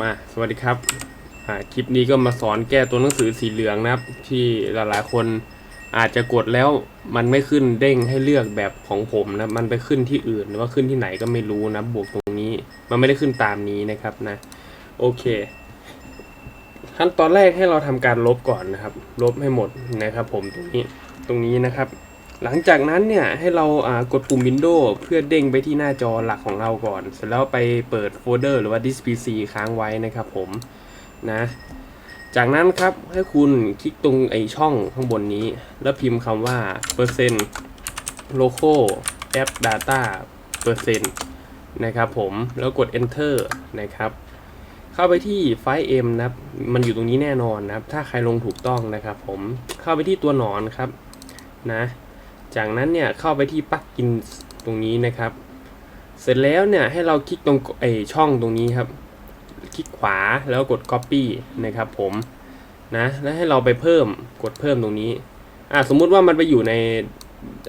มาสวัสดีครับคลิปนี้ก็มาสอนแก้ตัวหนังสือสีเหลืองนะครับ ที่หลายๆคนอาจจะกดแล้วมันไม่ขึ้นเด้งให้เลือกแบบของผมนะมันไปขึ้นที่อื่นหรือว่าขึ้นที่ไหนก็ไม่รู้นะบวกตรงนี้ มันไม่ได้ขึ้นตามนี้นะครับนะโอเค ขั้นตอนแรกให้เราทำการลบก่อนนะครับ ลบให้หมดนะครับ ผมตรงนี้ตรงนี้นะครับ หลังจากนั้นเนี่ยให้เรากดปุ่ม Windows เพื่อเด้งไปที่หน้าจอหลักของเราก่อน เสร็จแล้วไปเปิดโฟลเดอร์หรือว่า disk PC ค้างไว้นะครับผมนะจากนั้นครับให้คุณคลิกตรงไอช่องข้างบนนี้ แล้วพิมพ์คำว่าเปอร์เซ็นต์ local app data เปอร์เซ็นต์นะครับผมแล้วกด enter นะครับ เข้าไปที่ไฟล์ M นะครับมันอยู่ตรงนี้แน่นอนนะครับ ถ้าใครลงถูกต้องนะครับผมเข้าไปที่ตัวหนอนครับนะ จากนั้นเนี่ยเข้าไปที่ปลั๊กอินตรงนี้นะครับ เสร็จแล้วเนี่ยให้เราคลิกตรงไอช่องตรงนี้ครับ คลิกขวาแล้วกด copy นะครับผมนะแล้วให้เราไปเพิ่มกดเพิ่มตรงนี้อะสมมุติว่ามันไปอยู่ใน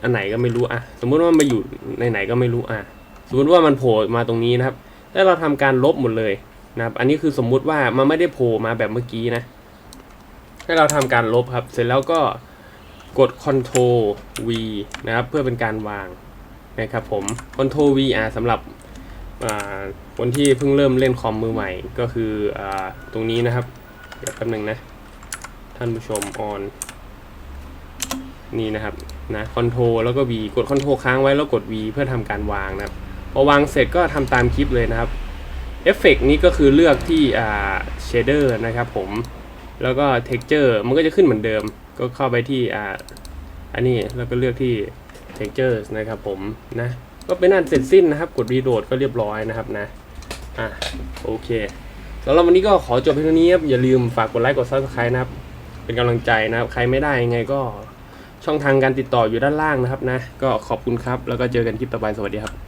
อันไหนก็ไม่รู้อะสมมุติว่ามันไปอยู่ในไหนก็ไม่รู้อะสมมติว่ามันโผล่มาตรงนี้นะครับ แล้วเราทำการลบหมดเลยนะครับ อันนี้คือสมมุติว่ามันไม่ได้โผล่มาแบบเมื่อกี้นะ ให้เราทำการลบครับ เสร็จแล้วก็ กด Ctrl V นะครับ เพื่อเป็นการวางนะครับผม Ctrl V อ่าสำหรับคนที่เพิ่งเริ่มเล่นคอมมือใหม่ก็คืออตรงนี้นะครับเดี๋ยวแป๊บหนึงนะ ท่านผู้ชมออนนี่นะครับนะ Ctrl แล้วก็ V กด Ctrl ค้างไว้แล้วกด V เพื่อทำการวางนะครับพอวางเสร็จก็ทำตามคลิปเลยนะครับเอฟเฟกนี้ก็คือเลือกที่เชเดอร์นะครับผมแล้วก็ texture มันก็จะขึ้นเหมือนเดิม ก็เข้าไปที่อ่าอันนี้แล้วก็เลือกที่ textures นะครับผมนะก็เป็นอันเสร็จสิ้นนะครับ กดรีโหลดก็เรียบร้อยนะครับนะอะโอเคสำหรับวันนี้ก็ขอจบเพียงเท่านี้ครับอย่าลืมฝากกดไลค์กด subscribe นะครับ เป็นกำลังใจนะครับ ใครไม่ได้ยังไงก็ช่องทางการติดต่ออยู่ด้านล่างนะครับนะ ก็ขอบคุณครับ แล้วก็เจอกันคลิปต่อไปสวัสดีครับ